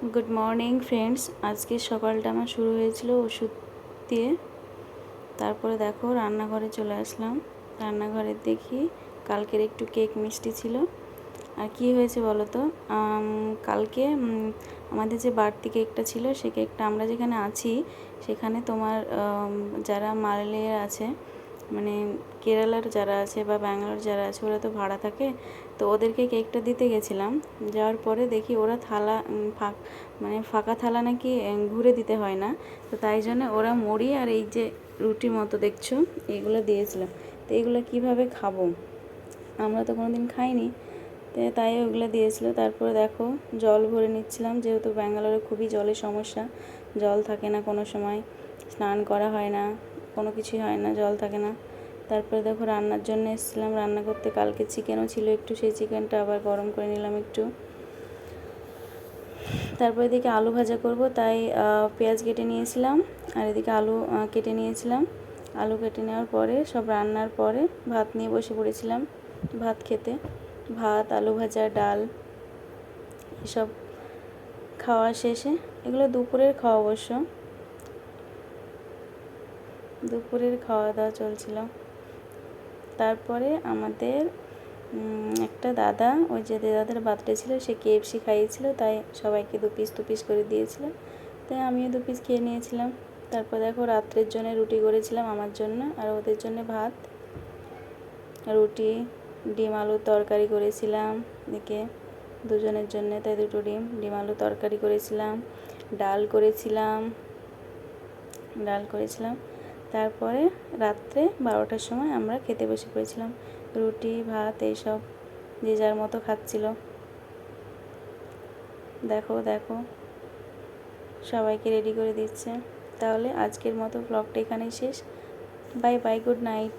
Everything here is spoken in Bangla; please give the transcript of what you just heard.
গুড মর্নিং ফ্রেন্ডস আজকে সকালটা আমার শুরু হয়েছিল ওষুধ দিয়ে। তারপরে দেখো, রান্নাঘরে চলে আসলাম। রান্নাঘরে দেখি কালকের একটু কেক মিষ্টি ছিল। আর কি হয়েছে বলো তো? কালকে আমাদের যে বাড়তি কেকটা ছিল, সে কেকটা আমরা যেখানে আছি, সেখানে তোমার যারা মালয়ের আছে মানে কেরালার যারা আছে বা ব্যাঙ্গালোর যারা আছে, ওরা তো ভাড়া থাকে। তো ওদেরকে কেকটা দিতে গেছিলাম। যাওয়ার পরে দেখি ওরা থালা ফাঁক মানে ফাঁকা থালা নাকি ঘুরে দিতে হয় না। তো তাই জন্য ওরা মুড়ি আর এই যে রুটি মতো দেখছ, এগুলো দিয়েছিলাম। তো এগুলো কীভাবে খাব? আমরা তো কোনো দিন খাইনি। তো তাই ওগুলো দিয়েছিল। তারপরে দেখো, জল ভরে নিচ্ছিলাম। যেহেতু ব্যাঙ্গালোরে খুবই জলের সমস্যা, জল থাকে না কোনো সময়, স্নান করা হয় না। কোনো কিছুই হয় না, জল থাকে না। তারপরে দেখো রান্নার জন্য এসেছিলাম, রান্না করতে কালকে চিকেনও ছিল একটু, সেই চিকেনটা আবার গরম করে নিলাম একটু। তারপর এদিকে আলু ভাজা করব, তাই পেঁয়াজ কেটে নিয়েছিলাম আর এদিকে আলু কেটে নিয়েছিলাম। আলু কেটে নেওয়ার পরে, সব রান্নার পরে ভাত নিয়ে বসে পড়েছিলাম ভাত খেতে। ভাত, আলু ভাজা, ডাল, এসব খাওয়া শেষে। এগুলো দুপুরের খাওয়া অবশ্য। দুপুরের খাওয়া দাওয়া চলছিল। তারপরে আমাদের একটা দাদা, ওই যে দাদাদের বার্থডে ছিল, সে কেএফসি খাইয়েছিল, তাই সবাইকে দু পিস দু পিস করে দিয়েছিল। তাই আমিও দু পিস খেয়ে নিয়েছিলাম। তারপর দেখো রাত্রের জন্য রুটি করেছিলাম আমার জন্য আর ওদের জন্য ভাত। রুটি, ডিম, আলুর তরকারি করেছিলাম এদিকে দুজনের জন্য, তাই দুটো ডিম ডিম আলু তরকারি করেছিলাম, ডাল করেছিলাম ডাল করেছিলাম। তারপরে রাত্রে বারোটার সময় আমরা খেতে বসে পড়েছিলাম। রুটি, ভাত এইসব যে যার মতো খাচ্ছিল। দেখো দেখো। সবাইকে রেডি করে দিচ্ছে। তাহলে আজকের মতো ব্লগটা এখানেই শেষ। Bye bye good night